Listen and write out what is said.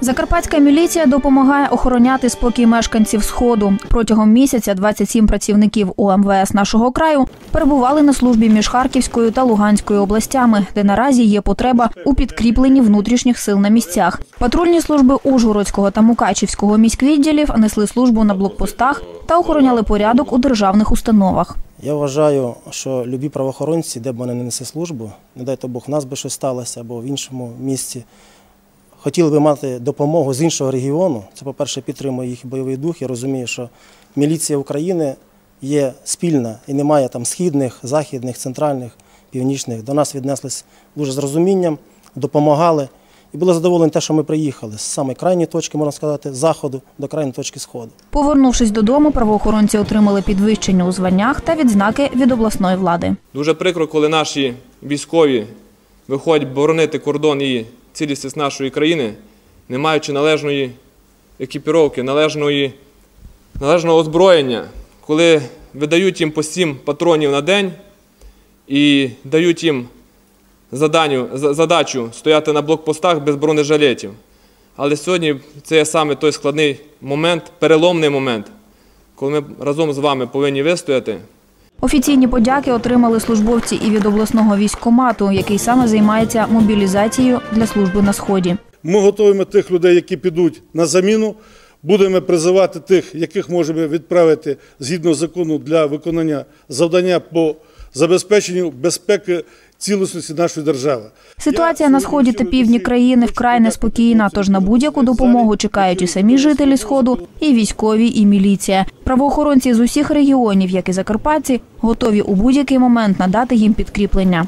Закарпатська міліція допомагає охороняти спокій мешканців сходу. Протягом місяця 27 працівників УМВС нашого краю перебували на службі між Харківською та Луганською областями, де наразі є потреба у підкріпленні внутрішніх сил на місцях. Патрульні служби Ужгородського та Мукачівського міськвідділів несли службу на блокпостах та охороняли порядок у державних установах. Я вважаю, що любі правоохоронці, де б вони не несли службу, не дай то Бог, в нас би щось сталося або в іншому місці, хотіли би мати допомогу з іншого регіону. Це, по-перше, підтримує їх бойовий дух. Я розумію, що міліція України є спільна і немає там східних, західних, центральних, північних. До нас віднеслись дуже з розумінням, допомагали. І були задоволені те, що ми приїхали з самої крайньої точки, можна сказати, з заходу до крайньої точки сходу. Повернувшись додому, правоохоронці отримали підвищення у званнях та відзнаки від обласної влади. Дуже прикро, коли наші військові виходять боронити кордон і цілісність нашої країни, не маючи належної екіпіровки, належної, належного озброєння, коли видають їм по сім патронів на день і дають їм заданню, задачу стояти на блокпостах без бронежилетів. Але сьогодні це є саме той складний момент, переломний момент, коли ми разом з вами повинні вистояти. Офіційні подяки отримали службовці і від обласного військкомату, який саме займається мобілізацією для служби на сході. Ми готуємо тих людей, які підуть на заміну. Будемо призивати тих, яких можемо відправити згідно закону для виконання завдання по забезпеченню безпеки цілісності нашої держави. Ситуація на сході та півдні країни вкрай неспокійна, тож на будь-яку допомогу чекають і самі жителі сходу, і військові, і міліція. Правоохоронці з усіх регіонів, як і закарпатці, готові у будь-який момент надати їм підкріплення.